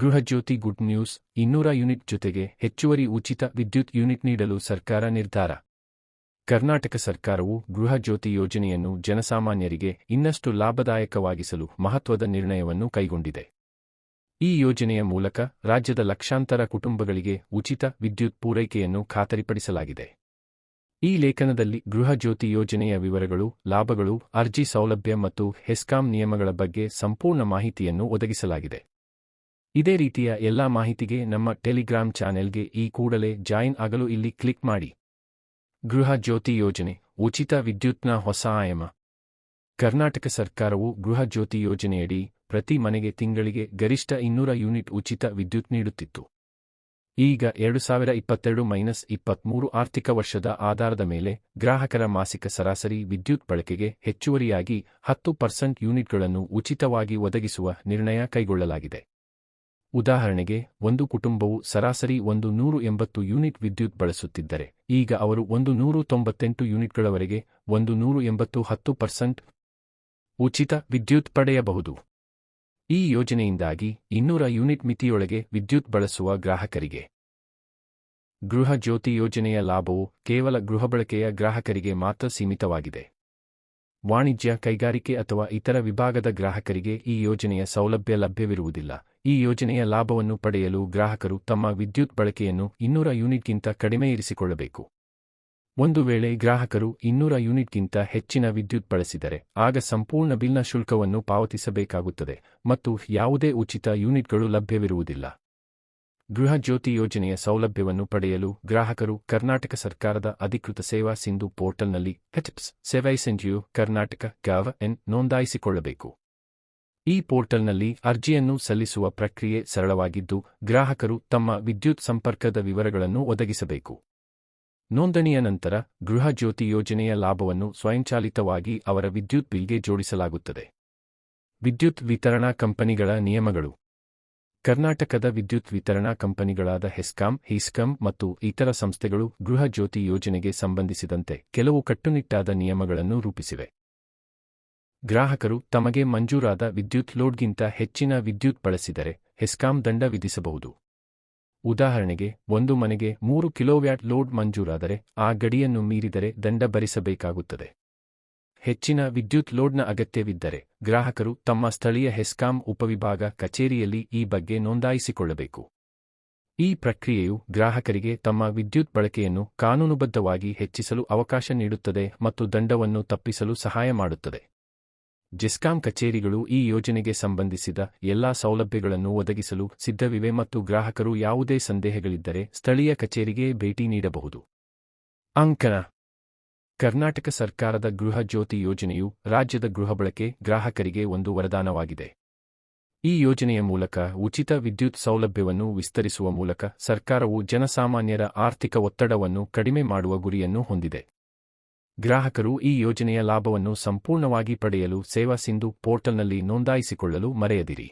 Gruhajyothi good news, ಇನ್ನೂರ unit ಜೊತೆಗೆ ಹೆಚ್ಚುವರಿ ಉಚಿತ ವಿದ್ಯುತ್ ಯೂನಿಟ್ ನೀಡಲು ಸರ್ಕಾರ ನಿರ್ಧಾರ. ಕರ್ನಾಟಕ ಸರ್ಕಾರವು ಗೃಹಜ್ಯೋತಿ ಯೋಜನೆಯನ್ನು ಜನಸಾಮಾನ್ಯರಿಗೆ ಇನ್ನಷ್ಟು ಲಾಭದಾಯಕವಾಗಿಸಲು ಮಹತ್ವದ ನಿರ್ಣಯವನ್ನು ಕೈಗೊಂಡಿದೆ. ಈ ಯೋಜನೆಯ ಮೂಲಕ ರಾಜ್ಯದ ಲಕ್ಷಾಂತರ ಕುಟುಂಬಗಳಿಗೆ ಉಚಿತ ವಿದ್ಯುತ್ ಪೂರೈಕೆಯನ್ನು ಖಾತರಿಪಡಿಸಲಾಗಿದೆ. ಈ ಲೇಖನದಲ್ಲಿ ಗೃಹಜ್ಯೋತಿ ಯೋಜನೆಯ ವಿವರಗಳು, ಲಾಭಗಳು, ಅರ್ಜಿ ಸೌಲಭ್ಯ ಮತ್ತು ಹೆಸ್ಕಾಂ ನಿಯಮಗಳ ಬಗ್ಗೆ ಸಂಪೂರ್ಣ ಮಾಹಿತಿಯನ್ನು ಒದಗಿಸಲಾಗಿದೆ. ಇದೇ ರೀತಿಯ ಎಲ್ಲಾ ಮಾಹಿತಿಗೆ ನಮ್ಮ ಟೆಲಿಗ್ರಾಮ್ ಚಾನೆಲ್ಗೆ ಈ ಕೂಡಲೇ ಜಾಯಿನ್ ಆಗಲು ಇಲ್ಲಿ ಕ್ಲಿಕ್ ಮಾಡಿ. ಗೃಹ ಜ್ಯೋತಿ ಯೋಜನೆ, ಉಚಿತ ವಿದ್ಯುತ್ನ ಹೊಸ ಆಯಾಮ. ಕರ್ನಾಟಕ ಸರ್ಕಾರವು ಗೃಹ ಜ್ಯೋತಿ ಯೋಜನೆಯಡಿ ಪ್ರತಿ ಮನೆಗೆ ತಿಂಗಳಿಗೆ ಗರಿಷ್ಠ ಇನ್ನೂರ ಯೂನಿಟ್ ಉಚಿತ ವಿದ್ಯುತ್ ನೀಡುತ್ತಿತ್ತು. ಈಗ ಎರಡು ಸಾವಿರ ಇಪ್ಪತ್ತೆರಡು ಮೈನಸ್ ಇಪ್ಪತ್ಮೂರು ಆರ್ಥಿಕ ವರ್ಷದ ಆಧಾರದ ಮೇಲೆ ಗ್ರಾಹಕರ ಮಾಸಿಕ ಸರಾಸರಿ ವಿದ್ಯುತ್ ಬಳಕೆಗೆ ಹೆಚ್ಚುವರಿಯಾಗಿ ಹತ್ತು ಪರ್ಸೆಂಟ್ ಯೂನಿಟ್ಗಳನ್ನು ಉಚಿತವಾಗಿ ಒದಗಿಸುವ ನಿರ್ಣಯ ಕೈಗೊಳ್ಳಲಾಗಿದೆ. ಉದಾಹರಣೆಗೆ, ಒಂದು ಕುಟುಂಬವು ಸರಾಸರಿ ಒಂದು ನೂರು ಎಂಬತ್ತು ಯೂನಿಟ್ ವಿದ್ಯುತ್ ಬಳಸುತ್ತಿದ್ದರೆ, ಈಗ ಅವರು ಒಂದು ನೂರು ತೊಂಬತ್ತೆಂಟು ಯೂನಿಟ್ಗಳವರೆಗೆ ಒಂದು ನೂರು ಎಂಬತ್ತು ಹತ್ತು ಪರ್ಸೆಂಟ್ ಉಚಿತ ವಿದ್ಯುತ್ ಪಡೆಯಬಹುದು. ಈ ಯೋಜನೆಯಿಂದಾಗಿ ಇನ್ನೂರ ಯೂನಿಟ್ ಮಿತಿಯೊಳಗೆ ವಿದ್ಯುತ್ ಬಳಸುವ ಗ್ರಾಹಕರಿಗೆ. ಗೃಹ ಜ್ಯೋತಿ ಯೋಜನೆಯ ಲಾಭವು ಕೇವಲ ಗೃಹಬಳಕೆಯ ಗ್ರಾಹಕರಿಗೆ ಮಾತ್ರ ಸೀಮಿತವಾಗಿದೆ. ವಾಣಿಜ್ಯ, ಕೈಗಾರಿಕೆ ಅಥವಾ ಇತರ ವಿಭಾಗದ ಗ್ರಾಹಕರಿಗೆ ಈ ಯೋಜನೆಯ ಸೌಲಭ್ಯ ಲಭ್ಯವಿರುವುದಿಲ್ಲ. ಈ ಯೋಜನೆಯ ಲಾಭವನ್ನು ಪಡೆಯಲು ಗ್ರಾಹಕರು ತಮ್ಮ ವಿದ್ಯುತ್ ಬಳಕೆಯನ್ನು ಇನ್ನೂರ ಯೂನಿಟ್ಗಿಂತ ಕಡಿಮೆ ಇರಿಸಿಕೊಳ್ಳಬೇಕು. ಒಂದು ವೇಳೆ ಗ್ರಾಹಕರು ಇನ್ನೂರ ಯೂನಿಟ್ಗಿಂತ ಹೆಚ್ಚಿನ ವಿದ್ಯುತ್ ಬಳಸಿದರೆ, ಆಗ ಸಂಪೂರ್ಣ ಬಿಲ್ನ ಶುಲ್ಕವನ್ನು ಪಾವತಿಸಬೇಕಾಗುತ್ತದೆ ಮತ್ತು ಯಾವುದೇ ಉಚಿತ ಯೂನಿಟ್ಗಳು ಲಭ್ಯವಿರುವುದಿಲ್ಲ. ಗೃಹ ಜ್ಯೋತಿ ಯೋಜನೆಯ ಸೌಲಭ್ಯವನ್ನು ಪಡೆಯಲು ಗ್ರಾಹಕರು ಕರ್ನಾಟಕ ಸರ್ಕಾರದ ಅಧಿಕೃತ ಸೇವಾ ಸಿಂಧು ಪೋರ್ಟಲ್ನಲ್ಲಿ ಹೆಚ್ಪ್ಸ್ ಸೆವೈಸೆಂಜಿಯು ಕರ್ನಾಟಕ, ಗಾವ ಎನ್ ನೋಂದಾಯಿಸಿಕೊಳ್ಳಬೇಕು. ಈ ಪೋರ್ಟಲ್ನಲ್ಲಿ ಅರ್ಜಿಯನ್ನು ಸಲ್ಲಿಸುವ ಪ್ರಕ್ರಿಯೆ ಸರಳವಾಗಿದ್ದು, ಗ್ರಾಹಕರು ತಮ್ಮ ವಿದ್ಯುತ್ ಸಂಪರ್ಕದ ವಿವರಗಳನ್ನು ಒದಗಿಸಬೇಕು. ನೋಂದಣಿಯ ನಂತರ ಗೃಹ ಜ್ಯೋತಿ ಯೋಜನೆಯ ಲಾಭವನ್ನು ಸ್ವಯಂಚಾಲಿತವಾಗಿ ಅವರ ವಿದ್ಯುತ್ ಬಿಲ್ಗೆ ಜೋಡಿಸಲಾಗುತ್ತದೆ. ವಿದ್ಯುತ್ ವಿತರಣಾ ಕಂಪನಿಗಳ ನಿಯಮಗಳು. ಕರ್ನಾಟಕದ ವಿದ್ಯುತ್ ವಿತರಣಾ ಕಂಪನಿಗಳಾದ ಹೆಸ್ಕಾಂ, ಹಿಸ್ಕಂ ಮತ್ತು ಇತರ ಸಂಸ್ಥೆಗಳು ಗೃಹ ಜ್ಯೋತಿ ಯೋಜನೆಗೆ ಸಂಬಂಧಿಸಿದಂತೆ ಕೆಲವು ಕಟ್ಟುನಿಟ್ಟಾದ ನಿಯಮಗಳನ್ನು ರೂಪಿಸಿವೆ. ಗ್ರಾಹಕರು ತಮಗೆ ಮಂಜೂರಾದ ವಿದ್ಯುತ್ ಲೋಡ್ಗಿಂತ ಹೆಚ್ಚಿನ ವಿದ್ಯುತ್ ಬಳಸಿದರೆ ಹೆಸ್ಕಾಂ ದಂಡ ವಿಧಿಸಬಹುದು. ಉದಾಹರಣೆಗೆ, ಒಂದು ಮನೆಗೆ ಮೂರು ಕಿಲೋವ್ಯಾಟ್ ಲೋಡ್ ಮಂಜೂರಾದರೆ ಆ ಗಡಿಯನ್ನು ಮೀರಿದರೆ ದಂಡ ಭರಿಸಬೇಕಾಗುತ್ತದೆ. ಹೆಚ್ಚಿನ ವಿದ್ಯುತ್ ಲೋಡ್ನ ಅಗತ್ಯವಿದ್ದರೆ ಗ್ರಾಹಕರು ತಮ್ಮ ಸ್ಥಳೀಯ ಹೆಸ್ಕಾಂ ಉಪವಿಭಾಗ ಕಚೇರಿಯಲ್ಲಿ ಈ ಬಗ್ಗೆ ನೋಂದಾಯಿಸಿಕೊಳ್ಳಬೇಕು. ಈ ಪ್ರಕ್ರಿಯೆಯು ಗ್ರಾಹಕರಿಗೆ ತಮ್ಮ ವಿದ್ಯುತ್ ಬಳಕೆಯನ್ನು ಕಾನೂನುಬದ್ಧವಾಗಿ ಹೆಚ್ಚಿಸಲು ಅವಕಾಶ ನೀಡುತ್ತದೆ ಮತ್ತು ದಂಡವನ್ನು ತಪ್ಪಿಸಲು ಸಹಾಯ ಮಾಡುತ್ತದೆ. ಜೆಸ್ಕಾಂ ಕಚೇರಿಗಳು ಈ ಯೋಜನೆಗೆ ಸಂಬಂಧಿಸಿದ ಎಲ್ಲಾ ಸೌಲಭ್ಯಗಳನ್ನು ಒದಗಿಸಲು ಸಿದ್ಧವಿವೆ ಮತ್ತು ಗ್ರಾಹಕರು ಯಾವುದೇ ಸಂದೇಹಗಳಿದ್ದರೆ ಸ್ಥಳೀಯ ಕಚೇರಿಗೆ ಭೇಟಿ ನೀಡಬಹುದು. ಅಂಕನ ಕರ್ನಾಟಕ ಸರ್ಕಾರದ ಗೃಹ ಜ್ಯೋತಿ ಯೋಜನೆಯು ರಾಜ್ಯದ ಗೃಹ ಬಳಕೆ ಗ್ರಾಹಕರಿಗೆ ಒಂದು ವರದಾನವಾಗಿದೆ. ಈ ಯೋಜನೆಯ ಮೂಲಕ ಉಚಿತ ವಿದ್ಯುತ್ ಸೌಲಭ್ಯವನ್ನು ವಿಸ್ತರಿಸುವ ಮೂಲಕ ಸರ್ಕಾರವು ಜನಸಾಮಾನ್ಯರ ಆರ್ಥಿಕ ಒತ್ತಡವನ್ನು ಕಡಿಮೆ ಮಾಡುವ ಗುರಿಯನ್ನು ಹೊಂದಿದೆ. ಗ್ರಾಹಕರು ಈ ಯೋಜನೆಯ ಲಾಭವನ್ನು ಸಂಪೂರ್ಣವಾಗಿ ಪಡೆಯಲು ಸೇವಾ ಸಿಂಧು ಪೋರ್ಟಲ್ನಲ್ಲಿ ನೋಂದಾಯಿಸಿಕೊಳ್ಳಲು ಮರೆಯದಿರಿ.